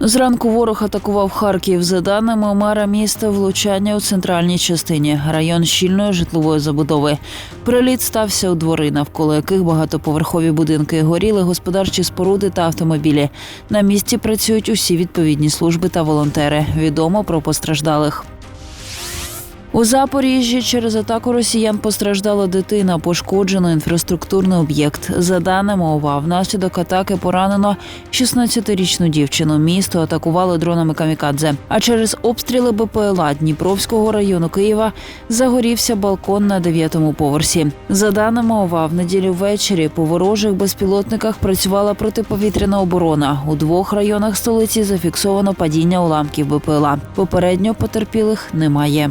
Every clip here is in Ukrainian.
Зранку ворог атакував Харків. За даними мера міста, влучання у центральній частині, район щільної житлової забудови. Приліт стався у двори, навколо яких багатоповерхові будинки горіли господарчі споруди та автомобілі. На місці працюють усі відповідні служби та волонтери. Відомо про постраждалих. У Запоріжжі через атаку росіян постраждала дитина, пошкоджено інфраструктурний об'єкт. За даними ОВА, внаслідок атаки поранено 16-річну дівчину. Місто атакували дронами камікадзе. А через обстріли БПЛА Дніпровського району Києва загорівся балкон на дев'ятому поверсі. За даними ОВА, в неділю ввечері по ворожих безпілотниках працювала протиповітряна оборона. У двох районах столиці зафіксовано падіння уламків БПЛА. Попередньо потерпілих немає.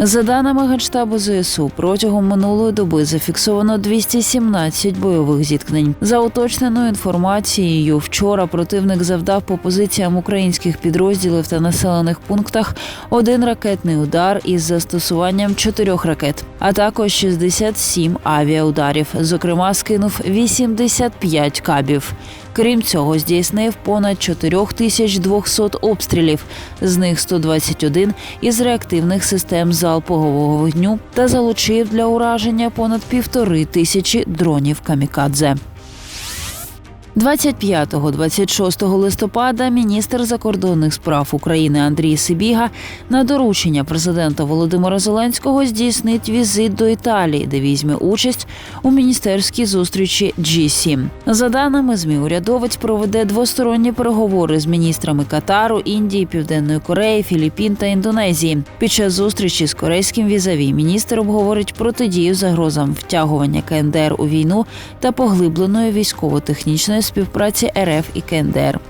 За даними Генштабу ЗСУ, протягом минулої доби зафіксовано 217 бойових зіткнень. За уточненою інформацією, вчора противник завдав по позиціям українських підрозділів та населених пунктах один ракетний удар із застосуванням чотирьох ракет, а також 67 авіаударів. Зокрема, скинув 85 кабів. Крім цього, здійснив понад 4200 обстрілів, з них 121 із реактивних систем залпового вогню та залучив для ураження понад півтори тисячі дронів камікадзе. 25-26 листопада міністр закордонних справ України Андрій Сибіга на доручення президента Володимира Зеленського здійснить візит до Італії, де візьме участь у міністерській зустрічі G7. За даними ЗМІ, урядовець проведе двосторонні переговори з міністрами Катару, Індії, Південної Кореї, Філіппін та Індонезії. Під час зустрічі з корейським візаві міністр обговорить протидію загрозам втягування КНДР у війну та поглибленої військово-технічної співпраці РФ і КНДР.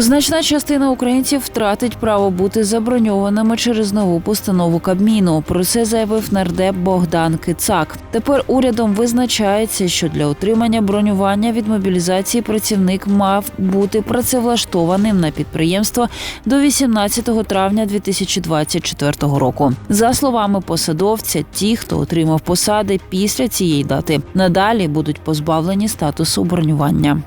Значна частина українців втратить право бути заброньованими через нову постанову Кабміну. Про це заявив нардеп Богдан Кицак. Тепер урядом визначається, що для отримання бронювання від мобілізації працівник мав бути працевлаштованим на підприємство до 18 травня 2024 року. За словами посадовця, ті, хто отримав посади після цієї дати, надалі будуть позбавлені статусу бронювання.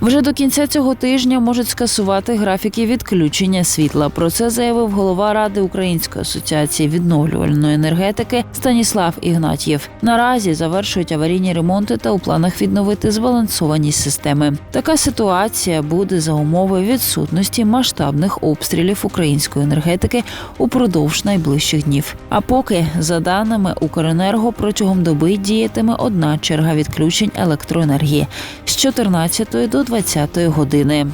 Вже до кінця цього тижня можуть скасувати графіки відключення світла. Про це заявив голова ради Української асоціації відновлювальної енергетики Станіслав Ігнатьєв. Наразі завершують аварійні ремонти та у планах відновити збалансованість системи. Така ситуація буде за умови відсутності масштабних обстрілів української енергетики упродовж найближчих днів. А поки, за даними Укренерго, протягом доби діятиме одна черга відключень електроенергії з 14 до 20 години.